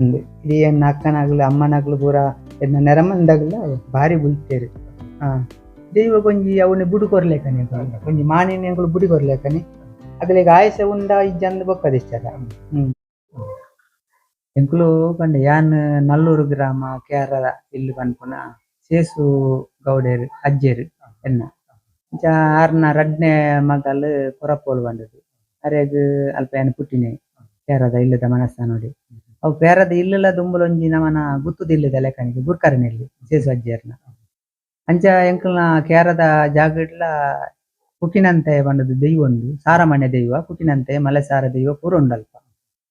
ಇದು ಏನು ಅಕ್ಕನಾಗಲಿ ಅಮ್ಮನಾಗಲಿ ಪೂರ ಎನ್ನ ನೆರಮಂದಾಗಲ ಭಾರಿ ಬುಲ್ತೇರಿ. ಹಾ ಇದು ಇವಾಗ ಒಂಜಿ ಬುಡು ಬುಡಿ ಕೊರ್ಲೇಕನೆ ಒಂಜಿ ಮಾನಿನಗಳು ಬುಡಿ ಕೊರ್ಲೇಕನೆ. ಅಗಲಿಗೆ ಆಯಸ ಉಂಡ ಇಜ್ಜಂದ ಬೊಕ್ಕ ಹ್ಞೂ ಎಂಕುಲು ಪಂಡ ಯಾನ್ ನಲ್ಲೂರು ಗ್ರಾಮ, ಕೇರಳ, ಇಲ್ಲಿ ಪನ್ಪುನ ಸೇಸು ಗೌಡೇರು, ಅಜ್ಜೇರು ಎನ್ನ. ಇಂಚ ಆರ್ನ ರಡ್ನೆ ಮಗಲ್ ಪೊರಪೋಲು ಬಂದದ್ದು. ಅರೆಗ್ ಅಲ್ಪ ಏನು ಪುಟ್ಟಿನೇ ಕೇರದ ಇಲ್ಲದ ಮನಸ್ಸಾ ನೋಡಿ. ಅವು ಪೇರದ ಇಲ್ಲಲ ದುಂಬುಲೊಂಜಿ ನಮನ ಗುತ್ತುದಿಲ್ಲದ ಲೆಕ್ಕನಿಗೆ ಗುರ್ಕರನೆಲ್ಲಿ ಸೇಸು ಅಜ್ಜೇರ್ನ ಅಂಚ ಎಂಕಲ್ನ ಕೇರದ ಜಾಗಡ್ಲ ಕುಟಿನಂತೆ ಬಂದದ್ದು ದೈವ ಒಂದು ಸಾರಮಣ್ಯ ದೈವ, ಕುಟಿನಂತೆ ಮಲೆಸಾರ ದೈವ ಪೂರ ಉಂಡಲ್ಪ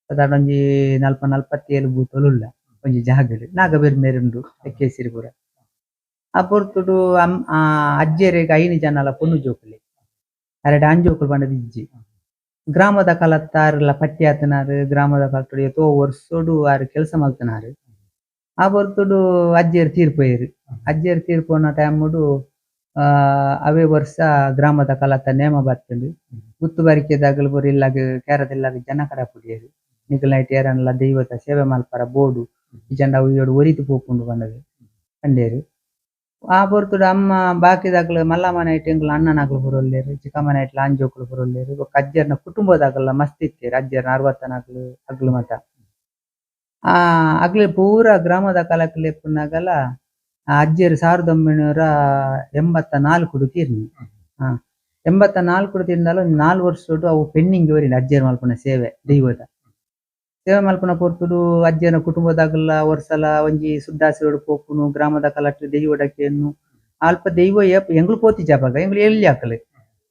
ಸಾಧಾರಣ ಒಂಜಿ ನಲ್ಪ ನಲ್ಪತ್ತೇಳು ಬೂತೊಲುಲ್ಲ ಒಂಜಿ ಜಾಗಡ್ ನಾಗ ಬೇರೆ ಮೇರುಂಡು ಎಕ್ಕೇಸಿರಿ ಪೂರ ಆ ಪೊರ್ತುಡು ಅಮ್ ಅಜ್ಜೆರೆಗ್ ಐನು ಜನಲ ಪೊನ್ನು ಜೋಕುಲಿ ಎರಡು ಅಂಜೋಕುಲು ಬಂಡದ ಇಜ್ಜಿ. ಗ್ರಾಮದ ಕಾಲತ್ತಾರೆಲ್ಲ ಪಟ್ಟಿ ಆತನಾರು ಗ್ರಾಮದ ಕಲತ್ತುಡು ತೋ ವರ್ಷೋಡು ಆರು ಕೆಲಸ ಮಾಡ್ತನಾರು. ಆ ಬರ್ತುಡು ಅಜ್ಜೇರು ತೀರ್ಪೋಯರು. ಅಜ್ಜೇರು ತೀರ್ಪೋನ ಆ, ಅವೇ ವರ್ಷ ಗ್ರಾಮದ ಕಾಲತ್ತ ನೇಮ ಬರ್ತಂಡು ಗುತ್ತು ಬಾರಿಕೆದಾಗಲು ಬರೀ ಇಲ್ಲಾಗ ಕೇರದಿಲ್ಲಾಗ ಜನ ಕರ ಪುಡಿಯರು ನಿಗಲೈಟ್ ಏರನ್ಲ ದೈವತ ಸೇವೆ ಮಲ್ಪರ ಬೋಡು. ಜಂಡ ಏಡು ಒರಿತು ಪೋಪುಂಡು ಬಂದವೆ. ಕಂಡೇರು. ಆ ಪೊರ್ತುಡು ಅಮ್ಮ ಬಾಕಿದಾಗಲು ಮಲ್ಲಮ್ಮ ನೈಟ್ ಎಂಗ್ಲ ಅಣ್ಣನಾಗ್ಲು ಬರೊಲ್ಲೇರು ಚಿಕ್ಕಮ್ಮ ನೈಟ್ಲ ಅಂಜೋಕ್ಲು ಬರೊಲ್ಲೇರು ಬೊಕ ಅಜ್ಜೆರ್ನ ಕುಟುಂಬದಾಗಲ ಮಸ್ತ್ ಇತ್ತೆರ್ ಅಜ್ಜೆರ್ನ ಅರವತ್ತನಾಗ್ಲು ಅಗ್ಲು ಮಾತ ಆ ಅಕ್ಲೆ ಪೂರ ಗ್ರಾಮದ ಕಲಕ್ ಲೆಪ್ಪುನಾಗಲ ಆ ಅಜ್ಜೇರು ಸಾವಿರದ ಒಂಬೈನೂರ ಎಂಬತ್ತ ನಾಲ್ಕು ತೀರ್ನಿ ಎಂಬತ್ತ ನಾಲ್ಕು ತೀರ್ನಲ ನಾಲ್ ವರ್ಷೋಡು ಅವು ಪೆಂಡಿಂಗ್ ಬರಿಲ್ಲ ಅಜ್ಜೆರ್ ಮಲ್ಪುನ ಸೇವೆ ದೈವದ. ಸೇವೆ ಮಲ್ಪನ ಪೊರ್ತುಡು ಅಜ್ಜನ ಕುಟುಂಬದಾಗಲ ವರ್ಸಲ ಒಂಜಿ ಸುದ್ದಾಸಿರೋಡು ಪೋಪುನು ಗ್ರಾಮದ ಕಲಟ್ ದೈವಡಕೆಯನ್ನು ಅಲ್ಪ ದೈವ ಏಪ ಎಂಗ್ಲು ಪೋತಿ ಜಾಪಗ? ಎಂಗ್ಲು ಎಲ್ಲಿ ಹಾಕಲೆ?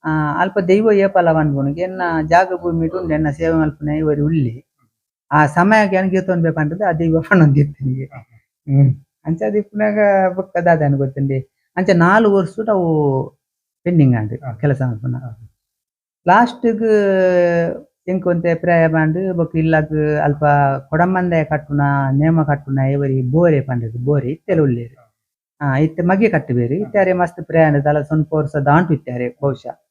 ಆ ಅಲ್ಪ ದೈವ ಏಪಲ ಅನ್ಬೋನಿಗೆ ಎನ್ನ ಜಾಗ ಭೂಮಿ ಉಂಡು ಎನ್ನ ಸೇವೆ ಮಲ್ಪುನ ಇವರಿ ಉಳ್ಳಿ ಆ ಸಮಯಕ್ಕೆ ನನಗೆ ತೊಂದ್ಬೇಕಂತದ್ದು ಆ ದೈವ ಪಣ್ಣೊಂದಿರ್ತೀನಿ ಹ್ಮ್. ಅಂಚ ದಿಪ್ಪನಾಗ ಬೊಕ್ಕ ದಾದಾನ ಗೊತ್ತಂಡಿ. ಅಂಚ ನಾಲ್ಕು ವರ್ಷ ಅವು ಪೆಂಡಿಂಗ್ ಆಂಡ್ ಕೆಲಸ ಮಲ್ಪನ ಲಾಸ್ಟ್ಗ್ ಎಂಕೊಂತೆ ಅಭಿಪ್ರಾಯ ಬಾಂಡ್ ಬೊಕ ಇಲ್ಲಾಗ್ ಅಲ್ಪ ಕೊಡಮಂದೆ ಕಟ್ಟುನ, ನೇಮ ಕಟ್ಟುನ ಇವರಿ ಬೋರೆ ಪಂಡದು ಬೋರೆ ಇತ್ತೆಲ ಉಳ್ಳೇರು. ಆ ಇತ್ತೆ ಮಗೆ ಕಟ್ಟಬೇರಿ. ಇತ್ತಾರೆ ಮಸ್ತ್ ಪ್ರಯಾಣ ತಲ ಸ್ವಲ್ಪ ವರ್ಷ ದಾಂಟು ಇತ್ತಾರೆ ಬಹುಶಃ.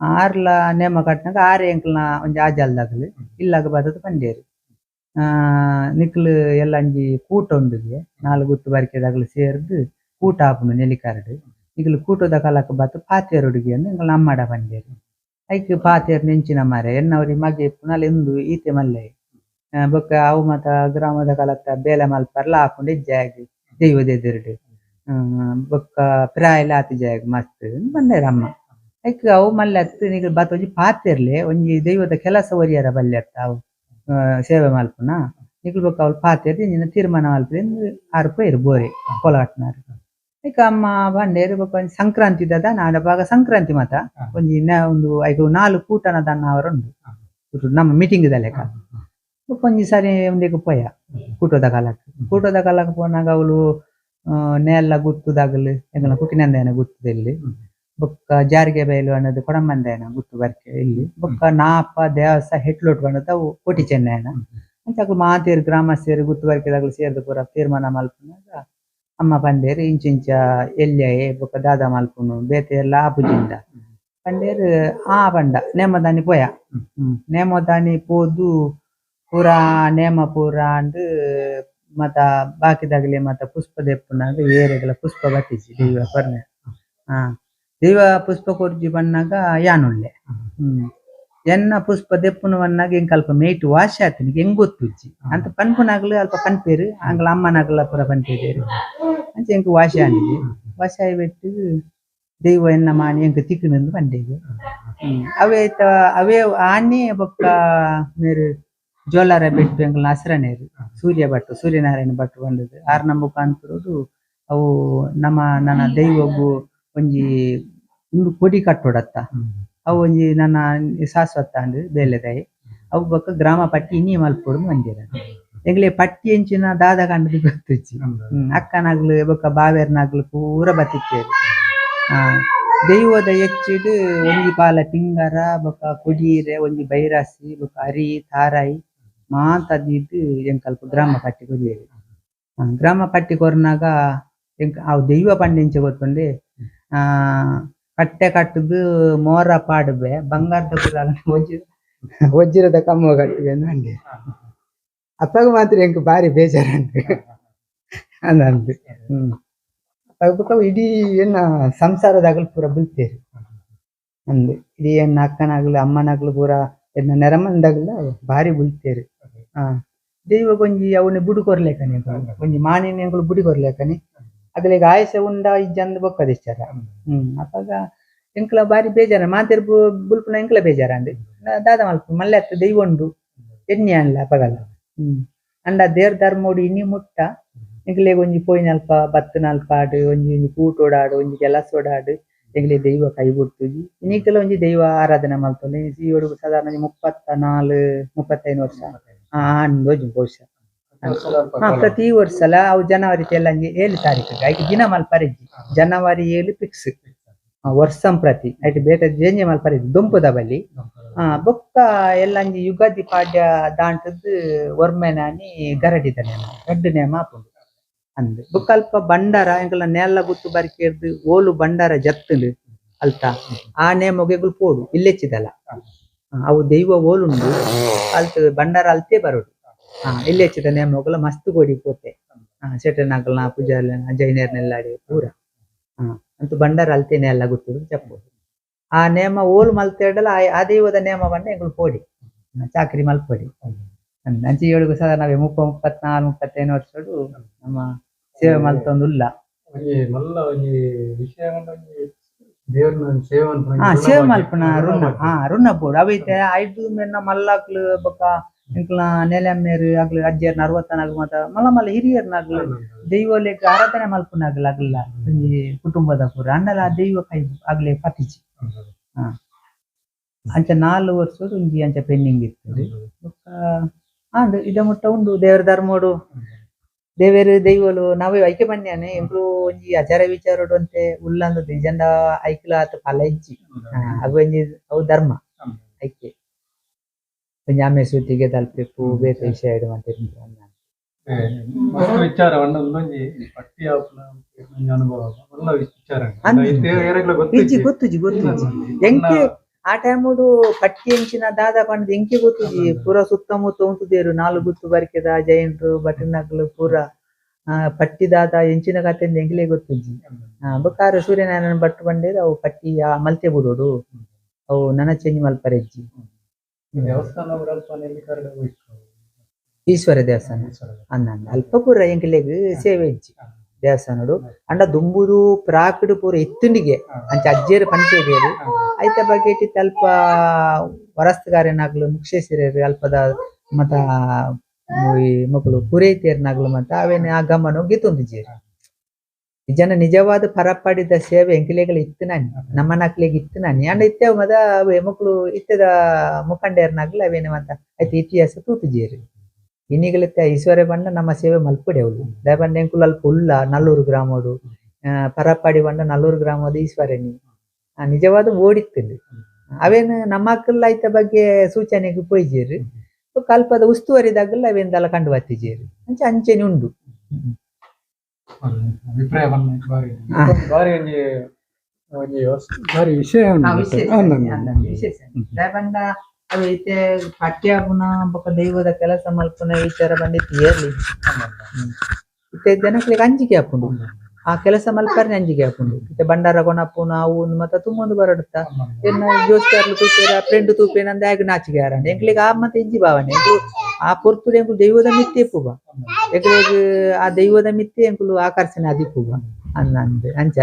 ಆರ್ಲ ನೇಮ ಕಟ್ಟಿನಾಗ ಆರೆ ಎಂಕ್ಲ್ನ ಒಂಜಿ ಆಜಲ್ದಾಗಲು ಇಲ್ಲಾಗ ಬದದು ಪಂಡೇರು. ಆ, ನಿಕ್ಲು ಎಲ್ಲ ಅಂಜಿ ಕೂಟ ಉಂಡುಗೆ ನಾಲ್ಕು ಗುತ್ತು ಬರಿಕೆದಾಗಲು ಸೇರ್ದು ಕೂಟ ಆಪುಂಡು ನೆಲಿಕಾರಡು. ನಿಕ್ಲು ಕೂಟದ ಕಾಲಕ್ಕೆ ಬತ್ತು ಪಾತೇರುಡಿಗೆ ಅಂದ್ ಎಂಕ್ಲ ನಮ್ಮಡ ಪಂಡೇರು. ಐಕ್ ಪಾತೆರ್ ನೆಂಚಿನ ಮರೆ, ಎನ್ನವರಿ ಮಗೆ ಪುನಲೆಂದು ಈತೆ ಮಲ್ಲೆ. ಬೊಕ್ಕ ಅವು ಮತ ಗ್ರಾಮದ ಕಲತ್ತ ಬೇಲೆ ಇಜ್ಜಾಗಿ ದೈವದ ಎದುರುಡು ಹ್ಮ್ ಬೊಕ್ಕ ಪ್ರಾಯ ಲಾತಿ ಜಾಗ ಮಸ್ತ್ ಬಂದೇರ ಅಮ್ಮ ಐಕ್ ಅವು ಮಲ್ಲೆ ಹತ್ತು ನಿಗ ಬತ್ತ ಒಂಜಿ ಪಾತೆರ್ಲೆ, ಒಂಜಿ ದೈವದ ಕೆಲಸ ಒರಿಯರ ಬಲ್ಲೆ ಅತ್ತ ಅವು. ಸೇವೆ ಮಲ್ಪುನ? ನಿಕ್ಲು ಬೊಕ್ಕ ಅವಳು ಪಾತೆರ್ ಇಂಜಿನ ತೀರ್ಮಾನ ಮಲ್ಪೆಂದು ಆರು ಪೇರು ಬೋರೆ ಕೊಲಾಟ್ನಾರು ಐಕ ಅಮ್ಮ ಬಂಡೇರು ಬೊಕ್ಕ ಒಂಜಿ ಸಂಕ್ರಾಂತಿ ದದ ನಾಡ ಬಾಗ ಸಂಕ್ರಾಂತಿ ಮಾತ ಒಂಜಿ ನ ಒಂದು ಐದು ನಾಲ್ಕು ಕೂಟನ ದನ್ನ ಅವರುಂಡು ಇವ್ರು ನಮ್ಮ ಮೀಟಿಂಗ್ ಲೆಕ್ಕ ಒಂದು ಒಂಜಿ ಸಾರಿ ಒಂದಿಗೆ ಪೋಯ ಕೂಟದ ಕಾಲಕ್ಕೆ. ಕೂಟದ ಕಾಲಕ್ಕೆ ಪೋನಾಗ ಅವಳು ನೆಲ್ಲ ಗುತ್ತುದಾಗಲು ಎಂಗಲ ಕುಟಿನಂದೇನ ಗುತ್ತದಲ್ಲಿ ಬೊಕ್ಕ ಜಾರಿಗೆ ಬಯಲು ಅನ್ನೋದು ಕೊಡಮಂದೇನ ಗುತ್ತು ಬರ್ಕೆ ಇಲ್ಲಿ. ಬೊಕ್ಕ ನಾಪ ದೇವಸ ಹೆಟ್ಲೊಟ್ ಬಣ್ಣದ ಅವು ಕೋಟಿ ಚೆನ್ನೈನ. ಅಂಚಾಕು ಮಾತೇರು ಗ್ರಾಮಸ್ಥರು ಗುತ್ತು ಬರ್ಕೆದಾಗಲು ಸೇರಿದ ಪೂರ ತೀರ್ಮಾನ ಮಲ್ಪುನಾಗ ಅಮ್ಮ ಪಂಡೇರು ಇಂಚಿಂಚ ಎಲ್ಯಾಯೆ ಬೊಕ್ಕ ದಾದ ಮಲ್ಪುನು ಬೇತೆ ಎಲ್ಲ ಆಪುಜಿಂದ. ಪಂಡೇರು ಆ ಪಂಡ ನೇಮದಾನಿ ಪೋಯ. ನೇಮದಾನಿ ಪೋದು ಪೂರ ನೇಮ ಪೂರ ಅಂಡ್ ಮತ ಬಾಕಿದಾಗಲಿ ಮತ ಪುಷ್ಪ ದೆಪ್ಪುನಾಗ ಏರೆಗಳ ಪುಷ್ಪ ಬತ್ತಿಸಿ ದೀವ ಪರ್ನೆ ಹಾ. ದೇವ ಪುಷ್ಪ ಕೊರ್ಜಿ ಬಣ್ಣಾಗ ಯಾನುಳ್ಳೆ. ಹ್ಮ್. ಎನ್ನ ಪುಷ್ಪ ದೆಪ್ಪುನ ಬಣ್ಣಾಗ ಎಂಕ್ ಅಲ್ಪ ಮೇಟ್ ವಾಶ್ ಆತನಿಗೆ ಹೆಂಗ್ ಗೊತ್ತುಜ್ಜಿ? ಅಂತ ಪನ್ಪುನಾಗ್ಲು ಅಲ್ಪ ಪನ್ಪೇರು ಅಂಗ್ಲ ಅಮ್ಮನಾಗ್ಲ ಪುರ ಪನ್ಪೇರು ಅಂಚ ಎಂಕ್ ವಾಶ ಆಂಡಿಗೆ ವಾಶ ಆಯ್ ಬಿಟ್ಟು ದೈವ ಎನ್ನ ಮಾಣಿ ಎಂಕ್ ತಿಕ್ಕನಂದು ಪಂಡೇಗೆ ಅವೇ ಅವೇ ಆನೆ ಬೊಕ್ಕ ಮೇರು ಜೋಲಾರ ಬೆಟ್ಟು ಎಂಕಲ್ನ ಹಸ್ರನೇರು ಸೂರ್ಯ ಭಟ್ ಸೂರ್ಯನಾರಾಯಣ ಭಟ್ ಬಂದದ್ದು. ಆರ್ ನಂಬು ಕಾಣ್ತಿರೋದು ಅವು ನಮ್ಮ, ನನ್ನ ದೈವಗು ಒಂಜಿ ಉಂದು ಕೊಡಿ ಕಟ್ಟೋಡತ್ತ. ಅವು ಒಂಜಿ ನನ್ನ ಶಾಶ್ವತ ಅಂದ್ ಬೇಲೆದಾಯಿ. ಅವು ಬೊಕ್ಕ ಗ್ರಾಮ ಪಟ್ಟಿ ಇನ್ನಿ ಮಲ್ಪೊಡು ಮಂದಿರ ಎಂಗ್ಲೆ ಪಟ್ಟಿ ಎಂಚಿನ ದಾದ ಕಂಡದು ಗೊತ್ತಿಚ್ಚಿ ಅಕ್ಕನಾಗ್ಲು ಬೊಕ್ಕ ಬಾವೇರ್ನಾಗ್ಲು ಪೂರ ಬತ್ತಿತ್ತೇರು. ಆ ದೈವದ ಹೆಚ್ಚಿಡು ಒಂಜಿ ಪಾಲ ತಿಂಗರ ಬೊಕ ಕೊಡೀರೆ ಒಂಜಿ ಬೈರಾಸಿ ಬೊಕ ಅರಿ ತಾರಾಯಿ ಮಾತದಿದ್ದು ಎಂಕಲ್ಪ ಗ್ರಾಮ ಪಟ್ಟಿ ಕೊರಿಯೇರು ಆ, ಗ್ರಾಮ ಪಟ್ಟಿ ಕೊರ್ನಾಗ ಎಂಕ್ ಅವು ದೈವ ಪಂಡಿಂಚ ಗೊತ್ತೊಂಡೆ. ಆ ಕಟ್ಟೆ ಕಟ್ಟುದು ಮೋರ ಪಾಡುಬೆ ಬಂಗಾರದ ಪುರ ವಜ್ರ ವಜ್ರದ ಕಮ್ಮ ಕಟ್ಟುವೆ ಅಂದ್ ಅಪ್ಪಗ ಮಾತ್ರ ಎಂಕ್ ಬಾರಿ ಬೇಜಾರಂಟು ಅಂದಂದು ಹ್ಮ್. ಅಪ್ಪಗ ಇಡೀ ಏನ ಸಂಸಾರದಾಗಲು ಪೂರ ಬೀಳ್ತೇರಿ. ಅಂದು. ಇಡೀ ಎನ್ನ ಅಕ್ಕನಾಗ್ಲು, ಅಮ್ಮನಾಗ್ಲು ಪೂರ ಎನ್ನ ನೆರಮಂದಾಗಲ ಬಾರಿ ಬೀಳ್ತೇರಿ. ಹಾ. ದೈವ ಒಂಜಿ ಅವನ ಬುಡು ಕೊರ್ಲೇಕನಿ ಒಂಜಿ ಮಾನಿನ ಬುಡಿ ಕೊರ್ಲೇಕನಿ ಅಗಲಿಗೆ ಆಯಸ ಉಂಡ ಇಜ್ಜಂದ್ ಬೊಕ್ಕದಿಚ್ಚಾರ ಹ್ಮ್ ಅಪ್ಪಗ ಎಂಕ್ಲ ಬಾರಿ ಬೇಜಾರ ಮಾತೆರ್ ಬುಲ್ಪುನ ಎಂಕ್ಲ ಬೇಜಾರ ಅಂದೆ ದಾದ ಮಲ್ಪ ಮಲ್ಲೆ ಅತ್ತ ದೈವ ಉಂಡು ಎಣ್ಣೆ ಅನ್ಲ ಅಪಗಲ ಹ್ಮ್ ಅಂಡ ದೇರ್ ಧರ್ಮೋಡು ಇನಿ ಮುಟ್ಟ ಎಂಕ್ಲೆಗ್ ಒಂಜಿ ಪೋಯಿನಲ್ಪ ಬತ್ತು ನಲ್ಪಾಡು ಒಂಜಿ ಒಂಜಿ ಕೂಟೋಡಾಡು ಒಂಜಿ ಕೆಲಸೋಡಾಡು ಎಂಕ್ಲೆ ದೈವ ಕೈ ಬಿಡ್ತುಜಿ ಇನ್ನಿಕ್ಕೆಲ ಒಂಜಿ ದೈವ ಆರಾಧನೆ ಮಲ್ತೊಂದು ಈವಡು ಸಾಧಾರಣ ಒಂಜಿ ಮುಪ್ಪತ್ತ ನಾಲ್ ಮುಪ್ಪತ್ತೈದು ವರ್ಷ ಆ ಅಂದೋಜು ಬಹುಶಃ ಹಾ ಪ್ರತಿ ವರ್ಷಲ ಅವು ಜನವರಿ ತೆಲ್ಲಂಜಿ ಏಳು ತಾರೀಕು ಆಯ್ತು ದಿನ ಮಲ್ಪರೆಜ್ಜಿ ಜನವರಿ ಏಳು ಫಿಕ್ಸ್ ವರ್ಷಂ ಪ್ರತಿ ಐಟ್ ಬೇತೆ ಜೇಂಜೆ ಮಲ್ಪರೆಜ್ಜಿ ದುಂಪುದ ಬಲ್ಲಿ ಬೊಕ್ಕ ಎಲ್ಲಂಜಿ ಯುಗಾದಿ ಪಾಡ್ಯ ದಾಂಟದ್ ಒರ್ಮೆನಾನಿ ಗರಡಿದ ನೇಮ ಗಡ್ಡು ನೇಮ ಆಪುಂಡು ಅಂದ್ ಬೊಕ್ಕ ಅಲ್ಪ ಬಂಡಾರ ಎಂಕಲ ನೆಲ್ಲ ಗುತ್ತು ಬರ್ಕೇರ್ದು ಓಲು ಬಂಡಾರ ಜತ್ತಲು ಅಲ್ತ. ಆ ನೇಮೊಗೆಗುಲ್ ಪೋಡು ಇಲ್ಲೆಚ್ಚಿದಲ್ಲ. ಅವು ದೈವ ಓಲುಂಡು ಅಲ್ತ ಬಂಡಾರ ಅಲ್ತೆ ಬರೋಡು ಹಾ ಇಲ್ಲಿ ಹೆಚ್ಚಿದ ನೇಮಗಳ ಮಸ್ತ್ ಗೋಡಿ ಪೋತೆ. ಶೆಟ್ಟನಾಗಲ್ನ ಪೂಜಾರಿ ಜೈನೇರ್ನೆಲ್ಲಾಡಿ ಪೂರ. ಹಾ ಅಂತೂ ಬಂಡಾರ ಅಲ್ತೇನೆ ಎಲ್ಲ ಗೊತ್ತದು ಚಪ್ಪು ಆ ನೇಮ ಓಲ್ ಮಲ್ತೇಡಲ್ಲ ಆ- ದೈವದ ನೇಮ ಬಂಡ ಎಂಗಳು ಪೋಡಿ ಚಾಕ್ರಿ ಮಲ್ಪೊಡಿ ಅಂಚಿ ಏಳುಗು ಸಹ ನಾವೇ ಮುಪ್ಪ ಮುಪ್ಪತ್ನಾಲ್ ಮುಪ್ಪತ್ತೈದು ವರ್ಷಡು ನಮ್ಮ ಸೇವೆ ಮಲ್ತೊಂದುಲ್ಲ. ಸೇವೆ ಮಲ್ಪಣ ಹಾ ರುಣ ಸೇವೆ ಬಗ್ಗೆ. ಮಲ್ಪನ ರುಣ ಹಾ ರುಣ ಪೋಡು ಅವೈತೆ ಐದು ಮೆನ್ನ ಮಲ್ಲಾಕ್ಲು ಬೊಕ್ಕ ಇಂಕ್ಲ ನೆಲೆಮ್ಮೇರು ಆಗ್ಲು ಅಜ್ಜರ್ನ ಅರವತ್ತನಾಗ್ ಮಾತ ಮಲ್ಲ ಮಲ್ಲ ಹಿರಿಯರ್ನಾಗ್ಲು ದೈವ ಲೆಕ್ಕ ಆರಾಧನೆ ಮಲ್ಪುನಾಗ್ಲ ಆಗ್ಲ ಒಂಜಿ ಕುಟುಂಬದ ಪೂರ ಅಂಡಲ ಆ ದೈವ ಕೈ ಆಗ್ಲೇ ಪತಿಜಿ ಹಾ. ಅಂಚ ನಾಲ್ ವರ್ಷ ಒಂಜಿ ಅಂಚ ಪೆಂಡಿಂಗ್ ಇರ್ತದೆ. ಬೊಕ್ಕ ಆಂಡ್ ಇದ ಮುಟ್ಟ ಉಂಡು ದೇವರ ಧರ್ಮೋಡು. ದೇವೇರು ದೈವಲು ನಾವೇ ಐಕೆ ಬನ್ಯಾನೆ ಎಂಬ್ರು ಒಂಜಿ ಆಚಾರ ವಿಚಾರೋಡು ಅಂತೆ ಉಲ್ಲಂದು ನಿಜಂಡ ಐಕ್ಲ ಆತ ಫಲ ಇಜ್ಜಿ. ಅವು ಒಂಜಿ ಅವು ಧರ್ಮ. ಐಕೆ ಒಂಜಿ ಸುದ್ದಿಗೆ ತಲುಪಬೇಕು ಬೇರೆ ವಿಷಯ ಇಡು ಅಂತ ಮಸ್ತ್ ವಿಚಾರ ಒಂದೊಂದೊಂಜಿ ಪಟ್ಟಿ ಒಂಜಿ ಅನುಭವ ಗೊತ್ತಿಜ್ಜಿ ಎಂಕೆ ಆ ಟೈಮುಡು ಪಟ್ಟಿ ಎಂಚಿನ ದಾದ ಪಂಡದ ಎಂಕೆ ಗೊತ್ತುಜಿ ಪೂರ ಸುತ್ತಮುತ್ತ ಉಂಟುದೇರು ನಾಲ್ಕು ಗುತ್ತು ಬರ್ಕೆದ ಜೈನ್ರು ಬಟನಗ್ಲು ಪೂರ ಪಟ್ಟಿ ದಾದ ಎಂಚಿನ ಕತೆ ಎಂಗ್ಲೇ ಗೊತ್ತುಜಿ ಆ, ಬೊಕ್ಕಾರ ಸೂರ್ಯನಾರಾಯಣ ಭಟ್ ಬಂಡೇರು ಅವು ಪಟ್ಟಿ ಆ ಮಲ್ತೆ ಬಿಡೋಡು ಅವು ನನ ಚೇಂಜ್ ಮಲ್ಪರೆಜ್ಜಿ ದೇವಸ್ಥಾನ ಈಶ್ವರ ದೇವಸ್ಥಾನ? ಅನ್ನ ಅಲ್ಪ ಪೂರ ಎಂಕ್ಲೆಗ್ ಸೇವೆ ಇಜ್ಜಿ ದೇವಸ್ಥಾನಡು ಅಂಡ ದುಂಬುದು ಪ್ರಾಕಡು ಪೂರ ಇತ್ತುಂಡಿಗೆ ಅಂಚ ಅಜ್ಜೇರು ಬೇರೆ ಐತ ಬಗೆಟ್ ಅಲ್ಪ ವರಸ್ತಗಾರನಾಗ್ಲು ಮುಕ್ಷೇಸಿರೇರು ಅಲ್ಪದ ಮತ ಈ ಮಕ್ಕಳು ಪೂರೈತಿಯರ್ನಾಗ್ಲು ಮತ ಅವೇನೆ ಆ ಗಮನ ಗೆತ್ತೊಂದಿಜೇರು ಜನ ನಿಜವಾದ ಪರಪಡಿದ ಸೇವೆ ಎಂಕಿಲೆಗಳು ಇತ್ತು ನಾನಿ ನಮ್ಮ ನಕ್ಲಿಗೆ ಇತ್ತು ನಾನಿ. ಇತ್ತೆ ಮದ ಅವೇ ಇತ್ತದ ಮುಖಂಡರ್ನಾಗ್ಲಿ ಅವೇನು ಅಂತ. ಆಯ್ತು ಇತಿಹಾಸ ತೂತುಜೇರು. ಇನ್ನಿಗಳಿತ್ತ ಈಶ್ವರ ಬಂಡ ನಮ್ಮ ಸೇವೆ ಮಲ್ಪಡೆ ಅವಳು ದಯಬಂಡ ಎಂಕುಲು ಅಲ್ಪ ಉಲ್ಲ ನಲ್ಲೂರು ಗ್ರಾಮಡು ಆ, ಪರಪಾಡಿ ಬಂಡ ನಲ್ಲೂರು ಗ್ರಾಮದ ಈಶ್ವರನಿ. ನಿಜವಾದ ಓಡಿತ್ತಿಲ್ಲ ಅವೇನು ನಮ್ಮ ಅಕ್ಕಲ್ಲ ಐತ ಬಗ್ಗೆ ಸೂಚನೆಗೆ ಪೋಯ್ಜೇರು. ಕಲ್ಪದ ಉಸ್ತುವರಿದಾಗಲ್ಲ ಅವೇಂದೆಲ್ಲ ಕಂಡು ಬರ್ತಿಜೇರು ಅಂಚೆ ಅಂಚೆನೆ ಉಂಡು. ಅಭಿಪ್ರಾಯ ಬಂದ ಬಾರಿ. ಬಾರಿ ಒಂಜಿ ಒಂಜಿ ಬಾರಿ ವಿಷಯ ದಯಬಂಡ ಅವು ಐತೆ ಪಠ್ಯಾಪುನ ಬೊಕ ದೈವದ ಕೆಲಸ ಮಲ್ಪುನ ವಿಚಾರ ಬಂದಿತ್ತು ಏರ್ಲಿ. ಇತ್ತೆ ಜನಕ್ಲಿಗೆ ಅಂಜಿಕೆ ಹಾಪುಂಡು ಆ ಕೆಲಸ ಮಲ್ಪರ್ನೆ ನಂಜಿಗೆ ಹಾಕೊಂಡು ಮತ್ತೆ ಬಂಡಾರ ಕೊನಪ್ಪುನ ನಾವು, ಮತ್ತ ತುಂಬೊಂದು ಬರಡುತ್ತ? ಎನ್ನ ಜೋಸ್ತಾರ್ಲು ತೂಪೇರ ಫ್ರೆಂಡ್ ತೂಪೇನ ಅಂದ ಆಗ ನಾಚಿಗೆ ಹಾರ ಎಂಕ್ಲಿಗೆ ಆ ಮತ್ತೆ ಇಂಜಿ ಭಾವನೆ. ಆ ಪೊರ್ತುಡು ಎಂಕ್ಲು ದೈವದ ಮಿತ್ತೆ ಪೂವ. ಎಂಕ್ಲಿಗೆ ಆ ದೈವದ ಮಿತ್ತೆ ಎಂಕುಲು ಆಕರ್ಷಣೆ ಅದಿಪ್ಪುಗ ಅಂದ ಅಂದ್. ಅಂಚ